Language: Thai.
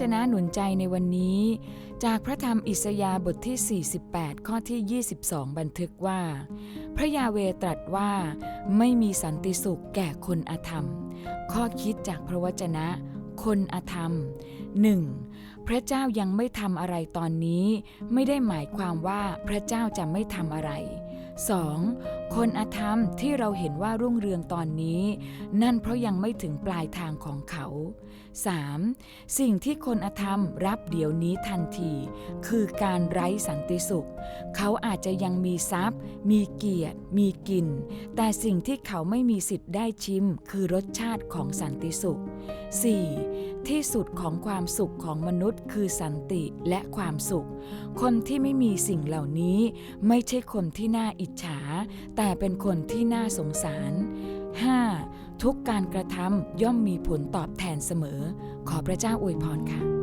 จนะหนุนใจในวันนี้ จากพระธรรมอิสยาห์บทที่ 48 ข้อที่ 22 บันทึกว่า พระยาเวตรัสว่า ไม่มีสันติสุขแก่คนอธรรม ข้อคิดจากพระวจนะ คนอธรรม 1. พระเจ้ายังไม่ทำอะไรตอนนี้ ไม่ได้หมายความว่าพระเจ้าจะไม่ทำอะไร 2. คนอธรรมที่เราเห็นว่ารุ่งเรืองตอนนี้ นั่นเพราะยังไม่ถึงปลายทางของเขา 3. สิ่งที่คนอธรรมรับเดี๋ยวนี้ทันที คือการไร้สันติสุข เขาอาจจะยังมีทรัพย์ มีเกียรติ มีกิน แต่สิ่งที่เขาไม่มีสิทธิ์ได้ชิม คือรสชาติของสันติสุข 4. ที่สุดของความสุขของมนุษย์ คือสันติและความสุข คนที่ไม่มีสิ่งเหล่านี้ ไม่ใช่คนที่น่าอิจฉาแต่เป็นคนที่น่าสงสาร 5. ทุกการกระทำย่อมมีผลตอบแทนเสมอ ขอพระเจ้าอวยพรค่ะ